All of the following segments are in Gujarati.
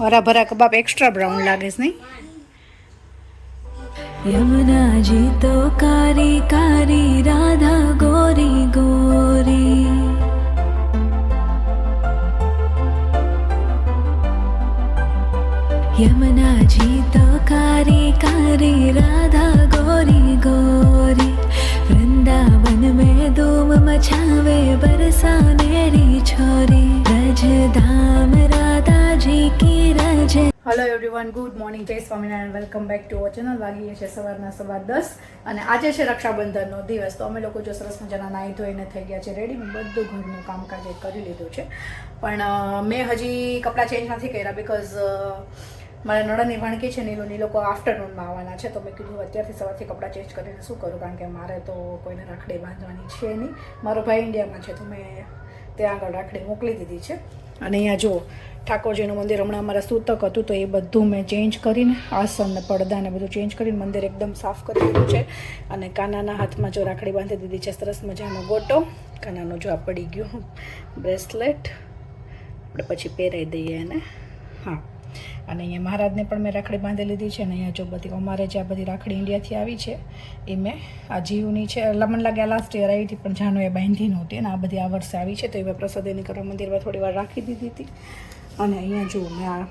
હરા ભરા કબાબ એક્સ્ટ્રા બ્રાઉન લાગે છે નહીં? યમુનાજી તો કારી કારી, રાધા ગોરી ગોરી. યમુનાજી તો કારી કારી, રાધા ગોરી ગોરી. વૃંદાવન મેં ધૂમ મચાવે બરસા છોરી. રજ ધામ Radha hello everyone good morning જય Swaminarayan welcome back to our channel વાગીએ છે સવારના સવા દસ અને આજે છે રક્ષાબંધનનો દિવસ. તો અમે લોકો જો સરસ મજાના નાહી ધોઈને થઈ ગયા છે રેડી મેં બધું ઘરનું કામકાજ કરી લીધું છે. પણ મેં હજી કપડાં ચેન્જ નથી કર્યા બિકોઝ મારા નણંદની વાણકી છે નીલો એ લોકો આફ્ટરનૂનમાં આવવાના છે. તો મેં કીધું અત્યારથી સવારથી કપડાં ચેન્જ કરીને શું કરું? કારણ કે મારે તો કોઈને રાખડી બાંધવાની છે નહીં. મારો ભાઈ ઇન્ડિયામાં છે, તો મેં ત્યાં આગળ રાખડી મોકલી દીધી છે. અને અહીંયા જુઓ ઠાકોરજીનું મંદિર હમણાં અમારા સૂતક હતું તો એ બધું મેં ચેન્જ કરીને, આસન ને પડદાને બધું ચેન્જ કરીને મંદિર એકદમ સાફ કરી દીધું છે. અને કાનાના હાથમાં જો રાખડી બાંધી દીધી છે, સરસ મજાનો ગોટો. કાનાનો જો આ પડી ગયો બ્રેસલેટ આપણે પછી પહેરાવી દઈએ એને. હા. અને અહીંયા મહારાજને પણ મેં રાખડી બાંધી લીધી છે અને અહીંયા જો બધી અમારે જે આ બધી રાખડી ઇન્ડિયાથી આવી છે, એ મેં આ જીવની છે લમન લાગ્યા લાસ્ટ યર આવી હતી, પણ જાનો એ બાંધી નહોતી અને આ બધી આ વર્ષે આવી છે, તો એ મેં પ્રસાદીની કરવા મંદિરમાં થોડી વાર રાખી દીધી હતી. અને અહીંયા જો મેં આ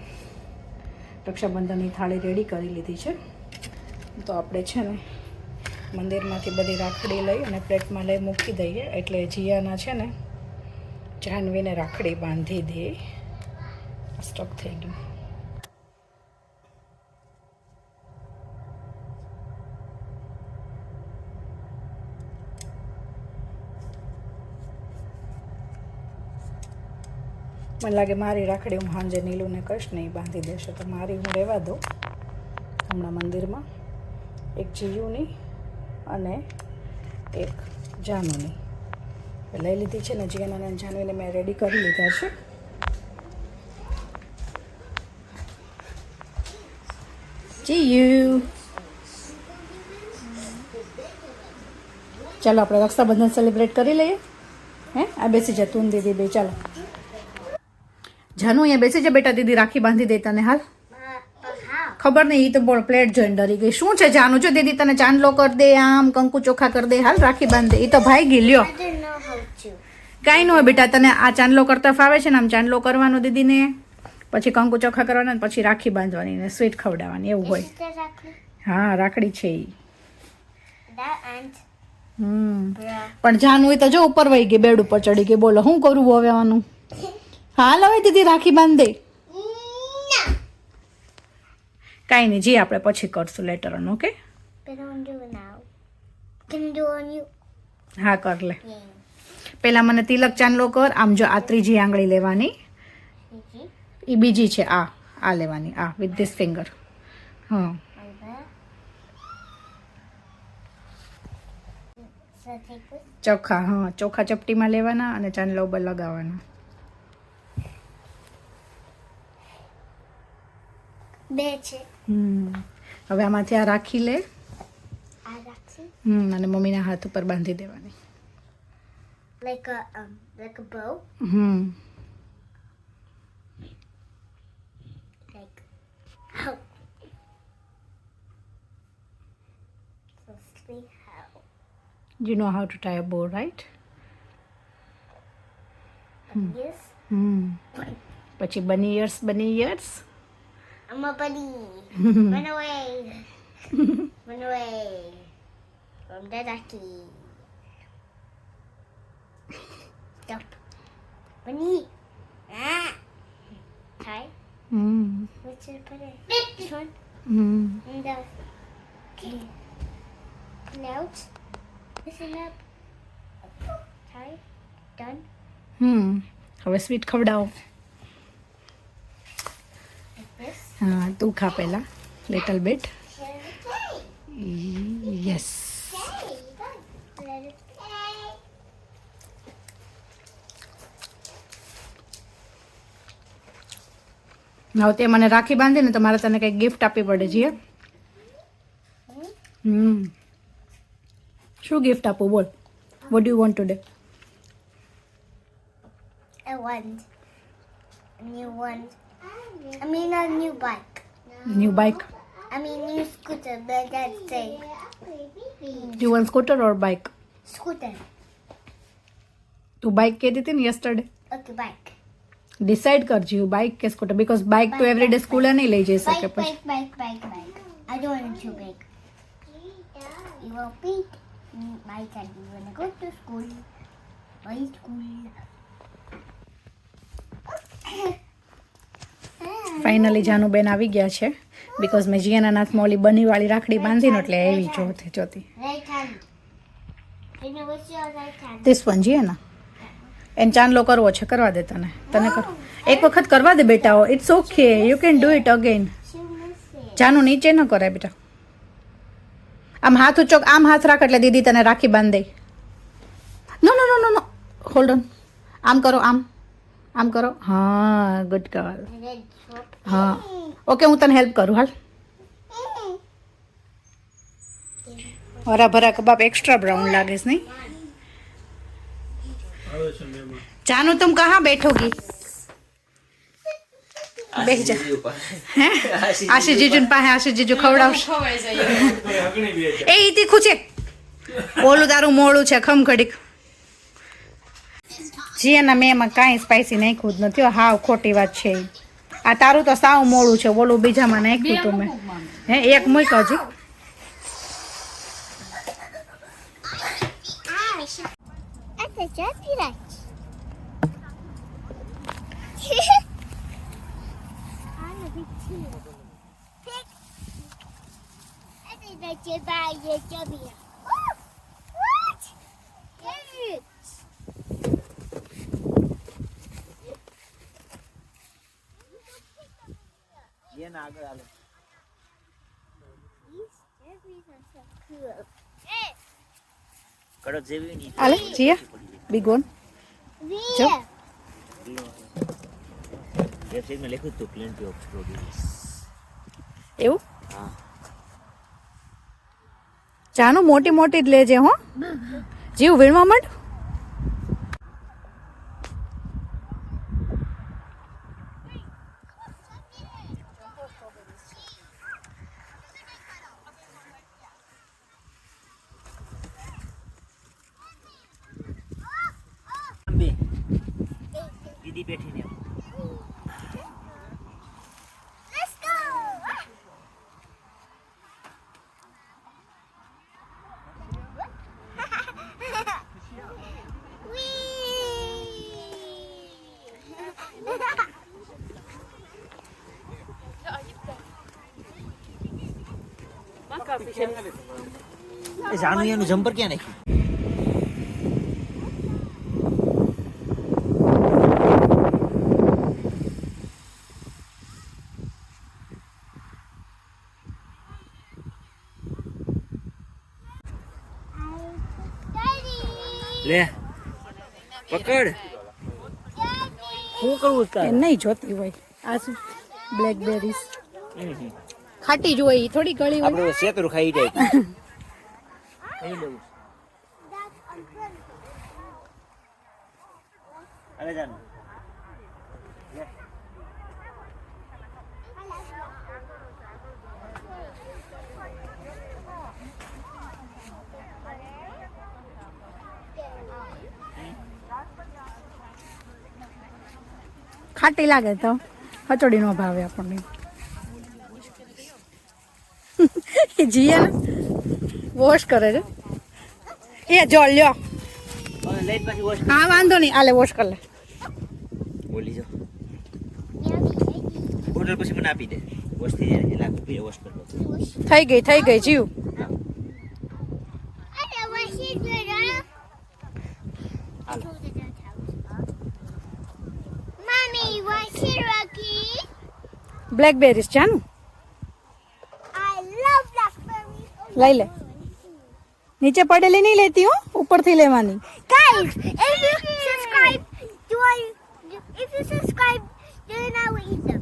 રક્ષાબંધનની થાળી રેડી કરી લીધી છે. તો આપણે છે ને મંદિરમાંથી બધી રાખડી લઈ અને પ્લેટમાં લઈ મૂકી દઈએ. એટલે જીયાના છે ને જાહ્નવીને રાખડી બાંધી દે. સ્ટક થઈ ગયું. મને લાગે મારી રાખડી હું સાંજે નીલુને કહીશ ને એ બાંધી દેશે. તો મારી હું રહેવા દઉં હમણાં મંદિરમાં. એક જીયુની અને એક જાનુની. લઈ લીધી છે ને જીયાના અને જાનુને મેં રેડી કરી લીધા છે. જીયુ. ચાલો આપણે રક્ષાબંધન સેલિબ્રેટ કરી લઈએ. હે? આ બેસી જા, તું દીદી બે, ચાલો. જાનુ અહીંયા બેસી જા બેટા દીદી રાખી બાંધી દે તને હાલ. ખબર નહીં એ તો બોલ પ્લેટ જોઈને ડરી ગઈ. શું છે જાનુ? જો દીદી તને ચાંદલો કરી દે આમ કંકુ ચોખા કરી દે હાલ રાખી બાંધી. દે એ તો ભાઈ ગઈ લ્યો કાંઈ ન હોય બેટા તને આ ચાંદલો કરતા ફાવે છે ને આમ ચાંદલો કરવાનો દીદીને. પછી કંકુ ચોખા કરવાના પછી રાખી બાંધવાની ને સ્વીટ ખવડાવવાની એવું હોય. હા રાખડી છે એ હમ? પણ જાનુ તો જો ઉપર વહી ગઈ બેડ ઉપર ચડી ગઈ. બોલો શું કરું હવે આનું? હાલ હવે દીદી રાખી બાંધ દે. કાંઈ નહીં જી આપણે પછી કરશું લેટર ઓન ઓકે? હા કર લે. પહેલાં મને તિલક ચાંદલો કર આમ જો આ ત્રીજી આંગળી લેવાની. એ બીજી છે આ આ લેવાની આ વિથ ધીસ ફિંગર હા. ચોખા હા ચોખા ચપટીમાં લેવાના અને ચાંદલા ઉપર લગાવવાના. બે છે. હમ. હવે આમાંથી આ રાખી લે. આ રાખી હમ અને મમ્મીના હાથ ઉપર બાંધી દેવાની. લાઈક અ લાઈક અ બો હમ. Like how? So how. You know how to tie a bow, right? yes Hmm. પછી bunny ears bunny ears. I'm a bunny. Run away. Run away. From the ducky. Stop. Bunny. Ah. Hi. Mm. Which one put it? This one. Mm. And the. Okay. Pull out. Listen up. Tie. Done. Hmm. Have a sweet cover down. હા, તું ખા પહેલાં લિટલ બેટ યસ. હવે તે મને રાખી બાંધી ને તો મારે તને કંઈક ગિફ્ટ આપવી પડે છે હમ શું ગિફ્ટ આપું, બોલ what you want today A wand. A new wand. I mean a new bike. New bike. I mean new scooter, but that's safe. Do you want scooter or bike? scooter. તું બાઇક કહેતી હતી ને યસ્ટરડે Okay, bike. ડિસાઈડ કરજે યુ બાઇક કે સ્કૂટર બીકોઝ બાઇક તો એવરીડે સ્કૂલે નહીં લઈ જઈ શકે Bike, પછી bike, bike, bike, bike. I don't want to big. You want big? Mm, Bike and you wanna go school school. Why school? Finally જાનુબેન આવી ગયા છે. બીકોઝ મેં જીયાના નાથમાં ઓલી બનીવાળી રાખડી બાંધીને એટલે એવી જોતી જોતી? ધીસ વન જીયાના એને. ચાંદલો કરવો છે, કરવા દે તને. તને કર. એક વખત કરવા દે બેટા it's okay you can do it again Janu નીચે ન કરાય બેટા. આમ હાથ ઉચોક આમ હાથ રાખ એટલે દીદી તને રાખી બાંધે. દે નો નો નો નો હોલ્ડ ઓન આમ કરો, આમ. આમ કરો. હા ગુડ ગર્લ. હા. ઓકે હું તને હેલ્પ કરું હાલ. હરા ભરા કબાબ એક્સ્ટ્રા બ્રાઉન લાગે છે નહીં? જાનુ તુમ કહા બેઠોગી બેસી જા. હે? આશી જીજુ પાસે આશી જીજુ ખવડાવશે. એ તીખું છે ઓલું તારું મોડું છે ખમ ઘડીક જી અને મેં એમાં કાંઈ સ્પાઇસી નાખ્યું જ નથી હો. હાવ ખોટી વાત છે આ તારું તો સાવ મોડું છે બોલું બીજામાં નાખ્યું તું મેં હે એક મૂક્યો હજી Rex. These આગળ. Hey, કડક જેવી નહીં. આલે જીયા બિગ વન Via. વેબસાઇટમાં લખ્યું હતું પ્લેન્ટી ઓફ સ્ટ્રોબેરીઝ એવું? હા. ચાનું મોટી મોટી જ લેજે હો. જીવ વીણવા માંડ. દીદી બેઠીને go. Whee! જમ્પર ક્યાં નાખ્યું Daddy! લે પકડ શું કરવું એ નહીં જોતી હોય. આ શું? બ્લેકબેરીઝ ખાટી જ હોય થોડી ગળી હોય. આપણે સેતરું ખાઈ જાય. ખાઈ લેવું. અરે જાનુ. ખાટી લાગે તો કચોડી નો ભાવે આપણને. જીએ વોશ કરે છે. એ જો લ્યો. લઈને પાછી વોશ હા વાંધો નહીં આલે વોશ કર લે. બોલી જો. બોટલ પછી મને આપી દે. વોશ થઈ જાય એટલે વોશ કરી થઈ ગઈ થઈ ગઈ જીવ. બ્લેકબેરીઝ છે ને લઈ લે. નીચે પડેલી નહીં લેતી હું ઉપરથી લેવાની. Guys, if you subscribe, do I? If you subscribe, then I will eat them.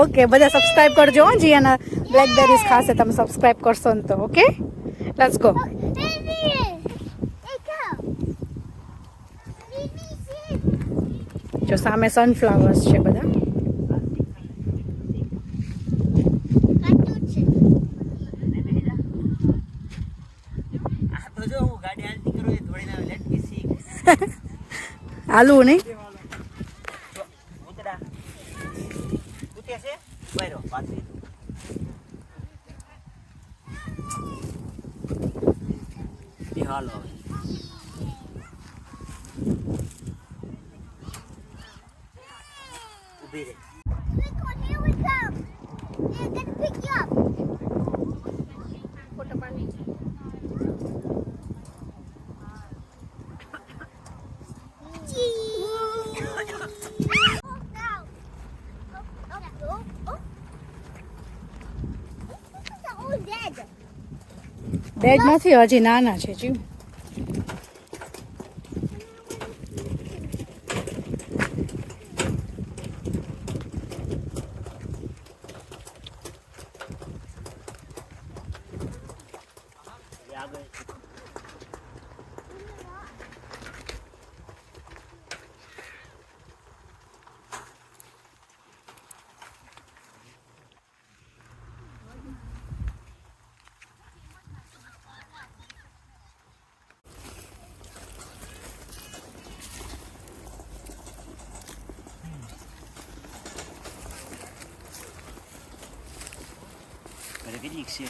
Okay બધા સબસ્ક્રાઇબ કરજો જી જીયાના બ્લેકબેરીઝ ખાશે તમે સબસ્ક્રાઇબ કરશો ને તો ઓકે લેટ્સ ગો. જો સામે સનફ્લાવર્સ છે બધા. હાલવું નહીં હાલો. ઊભી રહે ડેડ નથી હજી નાના છે જીવ એ આગળ છે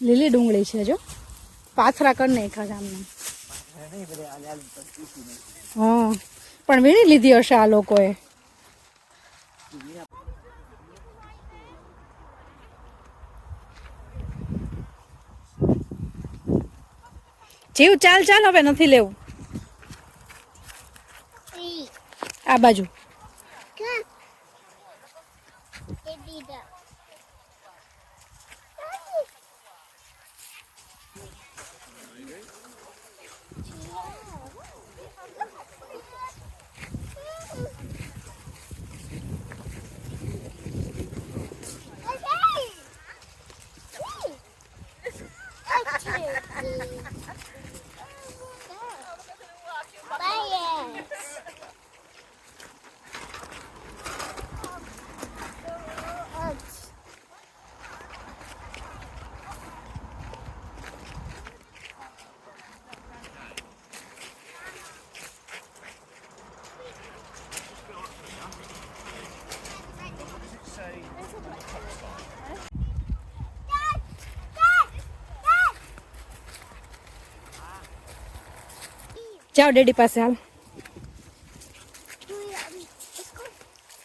લીલી ડુંગળી છે જો. પાથરા કરી નાખ્યા છે આમને. હા. પણ વીણી લીધી હશે આ લોકોએ. જીવ ચાલ ચાલ હવે નથી લેવું. આ બાજુ. જાઓ ડેડી પાસે હાલ.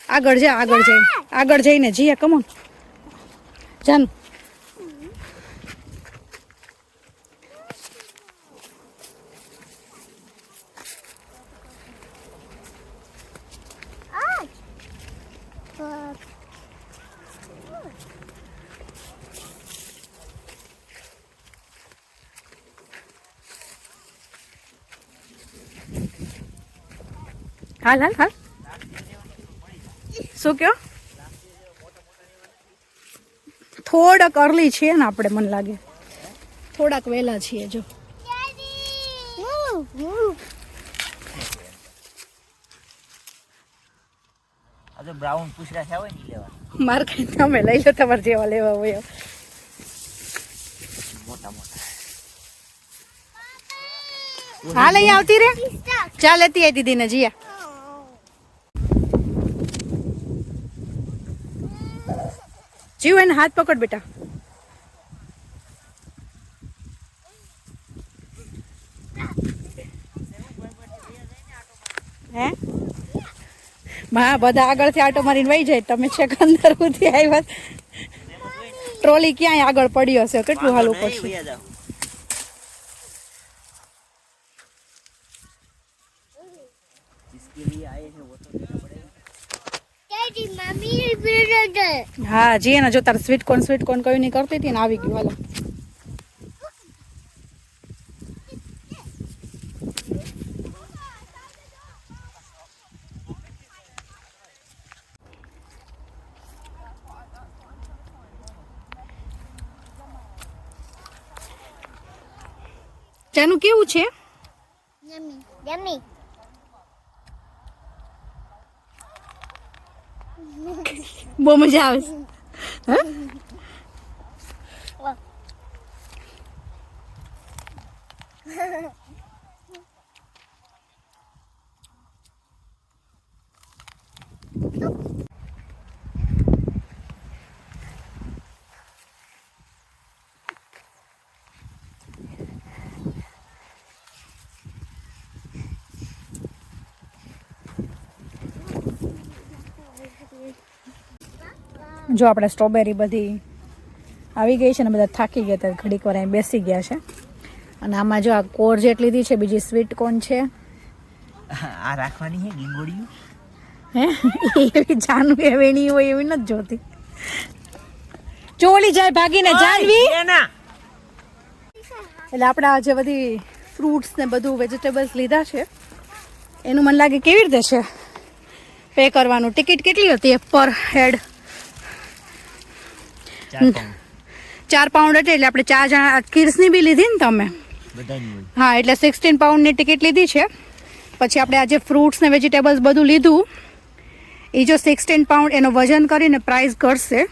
આગળ જા આગળ જઈને આગળ જઈને જીયા કમોન જાન. હાલ હાલ હાલ. શું કયો? થોડાક અર્લી છીએ ને આપણે મને લાગે. થોડાક વહેલા છીએ જો. બ્રાઉન પૂછરા છે હોય ને લેવા માર કઈ તમે લઈ લો તમારે જેવા લેવા હોય. મોટા મોટા. હા લઈ આવતી રે. ચાલ લેતી આવી દીદી ને જીયા. જીવ એને હાથ પકડ બેટા હે હા બધા આગળથી આટો મારીને વહી જાય તમે છેક અંદર સુધી આવ્યા ટ્રોલી ક્યાંય આગળ પડી હશે કેટલું હાલવું વાંધો નહીં, પડશે વયા જાઓ. जिसके लिए आए हैं वो तो देना पड़ेगा Daddy, mommy, brother. હા જી એને જો તારે સ્વીટ કોર્ન સ્વીટ કોર્ન કયું નહીં કરતી હતી ને આવી ગયું હાલો. તેનું કેવું છે? યમી Yummy. બહુ મજા આવે છે હે? જો આપણે સ્ટ્રોબેરી બધી આવી ગઈ છે ને બધા થાકી ગયા હતા ઘડીક વાર અહીં બેસી ગયા છે. અને આમાં જો આ કોર જેટ લીધી છે બીજી સ્વીટ કોન છે. આ રાખવાની હે ગીંગોળિયું? હે? એવી જાનવી વેણી હોય એવી નથી જોતી. ચોલી જાય ભાગીને જાનવી! એના! એટલે આપણે આજે બધી ફ્રૂટ્સ ને બધું વેજીટેબલ્સ લીધા છે એનું મને લાગે કેવી રીતે છે? પે કરવાનું. ટિકિટ કેટલી હતી? પર હેડ ચાર પાઉન્ડ. હતી એટલે આપણે ચાર જણા કિડ્સની બી લીધી ને તમે? હા એટલે સિક્સટીન પાઉન્ડની ટિકિટ લીધી છે. પછી આપણે આજે ફ્રૂટ્સ ને વેજીટેબલ્સ બધું લીધું એ જો સિક્સટીન પાઉન્ડ એનો વજન કરીને પ્રાઇસ ઘટશે.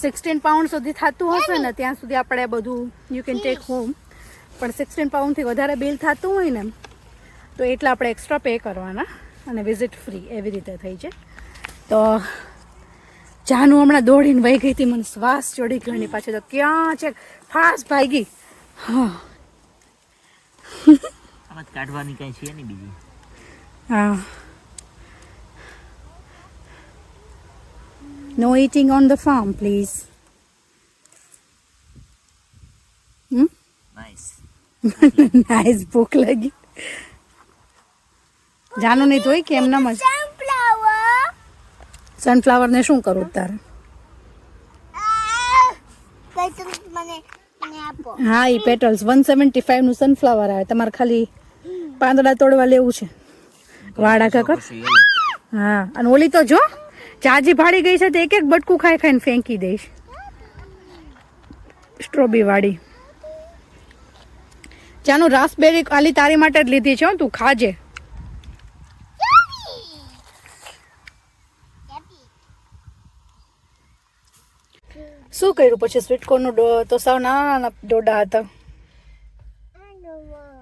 સિક્સટીન પાઉન્ડ સુધી થતું હશે ને ત્યાં સુધી આપણે બધું યુ કેન ટેક હોમ પણ સિક્સટીન પાઉન્ડથી વધારે બિલ થતું હોય ને તો એટલા આપણે એક્સ્ટ્રા પે કરવાના અને વિઝિટ ફ્રી એવી રીતે થઈ છે. તો જાનું હમણાં દોડીને વહી ગઈ હતી મને શ્વાસ ચડી ગયો એની પાછળ. તો ક્યાં છે? ફાસ ભાગી. હા. કાઢવાની કઈ છે નહીં બીજી. હા. No eating on the farm please. Nice ભૂખ લાગી. જાનું નહીં જોઈ કે એમનામ મજા. સનફ્લાવર ને શું કરું તારે? હા એ પેટલ્સ વન સેવન્ટી ફાઈવનું સનફ્લાવર આવે. તમારે ખાલી પાંદડા તોડવા લેવું છે. વાડા કાકર હા અને ઓલી તો જો ચાજી ભાડી ગઈ છે તો એક એક બટકું ખાઈ ખાઈને ફેંકી દઈશ. સ્ટ્રોબી વાળી. ચાનું રાસબેરી ખાલી તારી માટે જ લીધી છે હો, તું ખાજે. શું કર્યું? પછી સ્વીટકોર્નનું ડો તો સાવ નાના નાના ડોડા હતા.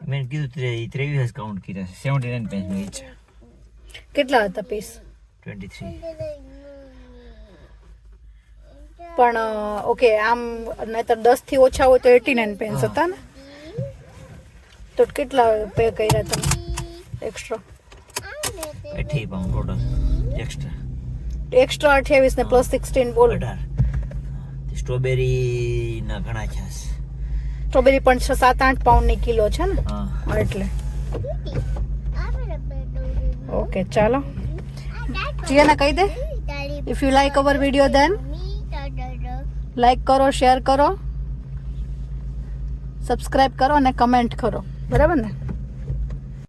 મેં કીધું ત્રે- ત્રેવીસ કાઉન્ટ કર્યા છે. સેવન્ટી નાઇન પેન્સનો ઈચ્છા કેટલા હતા પીસ ટ્વેન્ટી થ્રી પણ ઓકે આમ નહીતર દસથી ઓછા હોય તો એટી નાઇન પેન્સ હતા ને? તો કેટલા પે કર્યા તમે એક્સ્ટ્રા અઠ્યાવી પાઉન્ડ ટોટલ એક્સ્ટ્રા એક્સ્ટ્રા અઠ્યાવીસ ને પ્લસ સિક્સટીન બોલ. અઢાર. સ્ટ્રોબેરી ના ઘણા છે સ્ટ્રોબેરી પણ છ સાત આઠ પાઉન્ડની કિલો છે ને? હા. એટલે. ઓકે ચાલો. જીયાને કહી દે. If you like our video then like કરો શેર કરો. સબસ્ક્રાઈબ કરો અને કમેન્ટ કરો. બરાબર ને?